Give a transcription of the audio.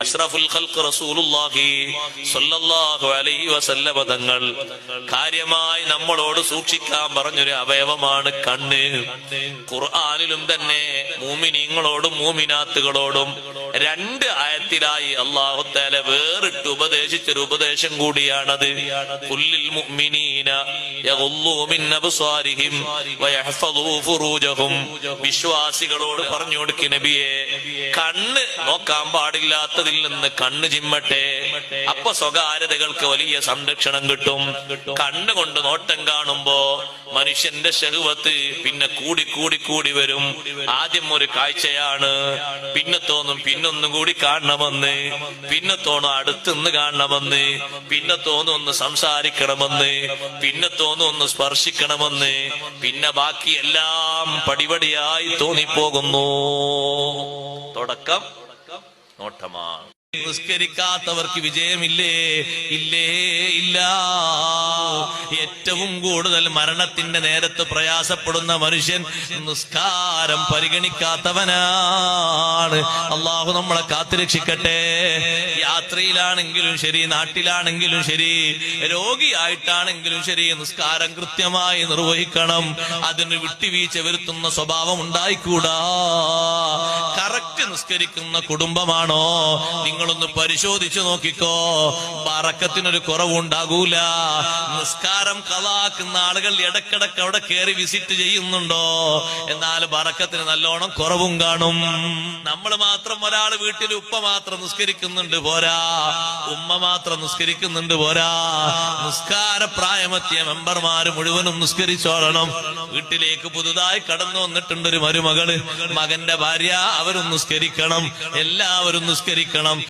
അഷ്റഫുൽ ഖൽഖ് റസൂലുള്ളാഹി സ്വല്ലല്ലാഹു അലൈഹി വസല്ലമ തങ്ങൾ കാര്യമായി നമ്മളോട് സൂക്ഷിക്കാൻ പറഞ്ഞൊരു അവയവമാണ് കണ്ണ്. ഖുർആനിലും തന്നെ മൂമിനീങ്ങളോടും മൂമിനാത്തുകളോടും രണ്ട് ആയത്തിലായി അള്ളാഹു തആല വേറിട്ട് ഉപദേശിച്ചൊരു ഉപദേശം കൂടിയാണത്. വിശ്വാസികളോട് പറഞ്ഞു കൊടുക്കി നബിയെ കണ്ണ് നോക്കാൻ പാടില്ലാത്തതിൽ നിന്ന് കണ്ണ് ചിമ്മട്ടെ. അപ്പൊ സ്വകാര്യതകൾക്ക് വലിയ സംരക്ഷണം കിട്ടും. കണ്ണുകൊണ്ട് നോട്ടം കാണുമ്പോ മനുഷ്യന്റെ ശഹുവത്ത് പിന്നെ കൂടി കൂടി കൂടി വരും. ആദ്യം ഒരു കാഴ്ചയാണ് പിന്നെ തോന്നും പിന്നൊന്നും കൂടി കാണണമെന്ന് പിന്നെ തോന്നും അടുത്തുനിന്ന് കാണണമെന്ന് പിന്നെ തോന്നും ഒന്ന് സംസാരിക്കണമെന്ന് പിന്നെ തോന്നും ഒന്ന് സ്പർശിക്കണമെന്ന് പിന്നെ ബാക്കി എല്ലാം പടിപടിയായി തോന്നിപ്പോകുന്നു. തുടക്കം. നോട്ടമാണ്. നിസ്കരിക്കാത്തവർക്ക് വിജയമില്ലേ? ഇല്ലേ? ഇല്ല. ഏറ്റവും കൂടുതൽ മരണത്തിന്റെ നേരത്ത് പ്രയാസപ്പെടുന്ന മനുഷ്യൻ നിസ്കാരം പരിഗണിക്കാത്തവനാണ്. അള്ളാഹു നമ്മളെ കാത്തുരക്ഷിക്കട്ടെ. യാത്രയിലാണെങ്കിലും ശരി നാട്ടിലാണെങ്കിലും ശരി രോഗിയായിട്ടാണെങ്കിലും ശരി നിസ്കാരം കൃത്യമായി നിർവഹിക്കണം. അതിന് വിട്ടുവീഴ്ച വരുത്തുന്ന സ്വഭാവം ഉണ്ടായിക്കൂടാ. നിസ്കരിക്കുന്ന കുടുംബമാണോ? നിങ്ങളൊന്ന് പരിശോധിച്ചു നോക്കിക്കോ. പറക്കത്തിനൊരു കുറവുണ്ടാകൂല. നിസ്കാരം കളാക്കുന്ന ആളുകൾ ഇടക്കിടക്ക് അവിടെ കയറി വിസിറ്റ് ചെയ്യുന്നുണ്ടോ? എന്നാൽ പറക്കത്തിന് നല്ലോണം കുറവും കാണും. നമ്മൾ മാത്രം ഒരാൾ വീട്ടിൽ ഉപ്പ മാത്രം നിസ്കരിക്കുന്നുണ്ട് പോരാ. ഉമ്മ മാത്രം നിസ്കരിക്കുന്നുണ്ട് പോരാ. നിസ്കാര പ്രായമെത്തിയ മെമ്പർമാര് മുഴുവനും നിസ്കരിച്ചോളണം. വീട്ടിലേക്ക് പുതുതായി കടന്നു വന്നിട്ടുണ്ട് ഒരു മരുമകൾ. മകന്റെ ഭാര്യ അവരും നിസ്കരിക്കണം. എല്ലാവരും നിസ്കരിക്കണം.